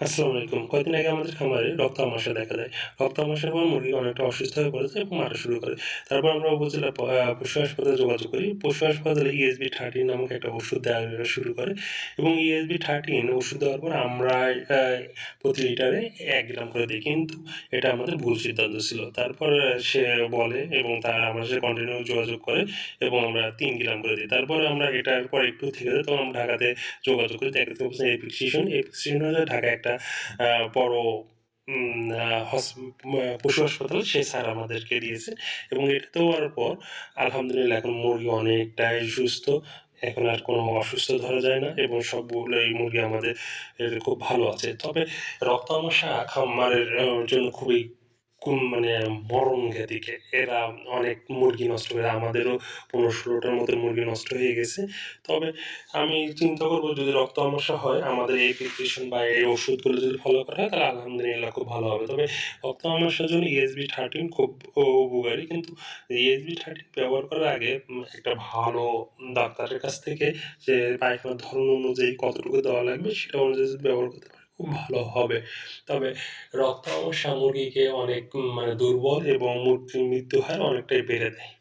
আসসালামু আলাইকুম। কয়েকদিন আগে আমাদের খামারে রক্ত আমাশা দেখা দেয়। রক্ত আমাশার পর মুরগি অনেকটা অসুস্থ হয়ে পড়েছে এবং মারা শুরু করে। তারপর আমরা উপজেলা পশু হাসপাতালে যোগাযোগ করি। পশু হাসপাতালে ESB 13 নামক একটা ওষুধ দেওয়া শুরু করে এবং ইএসবি থার্টিন ওষুধ দেওয়ার পর আমরা প্রতি লিটারে এক গ্রাম করে দিই কিন্তু এটা আমাদের ভুল সিদ্ধান্ত ছিল। তারপর সে বলে এবং তার আমার সাথে কন্টিনিউ যোগাযোগ করে এবং আমরা তিন গ্রাম করে দিই। তারপর আমরা এটার পর একটু থেকে তখন আমরা ঢাকাতে যোগাযোগ করি। দেখতে পাচ্ছেন এপিক সিজন, এপিক সিজন হচ্ছে ঢাকায় একটা আ বড় পশু হাসপাতাল সেই স্যার আমাদেরকে দিয়েছে এবং এটা দেওয়ার পর, আলহামদুলিল্লাহ, এখন মুরগি অনেকটাই সুস্থ। এখন আর কোনো অসুস্থ ধরা যায় না এবং সবগুলো এই মুরগি আমাদের খুব ভালো আছে। তবে রক্ত আমাশা খামারের জন্য খুবই মানে মরণ ঘাতিকে। এরা অনেক মুরগি নষ্ট করে। আমাদেরও ১৫-১৬ টার মতো মুরগি নষ্ট হয়ে গেছে। তবে আমি চিন্তা করব, যদি রক্ত আমাশা হয়, আমাদের এই প্রিপারেশন বা এই ওষুধগুলো যদি ফলো করা হয়, তাহলে আলহামদুলিল্লাহ খুব ভালো হবে। তবে রক্ত আমাশার জন্য ESB 13 খুব উপকারী। কিন্তু ESB 13 ব্যবহার করার আগে একটা ভালো ডাক্তারের কাছ থেকে যে পায়খানার ধরন অনুযায়ী কতটুকু দেওয়া লাগবে, সেটা অনুযায়ী ব্যবহার করতে পারে খুব ভালো হবে। তবে রক্ত সামগ্রীকে অনেক মানে দুর্বল এবং মৃত্যুর হার অনেকটাই বেড়ে দেয়।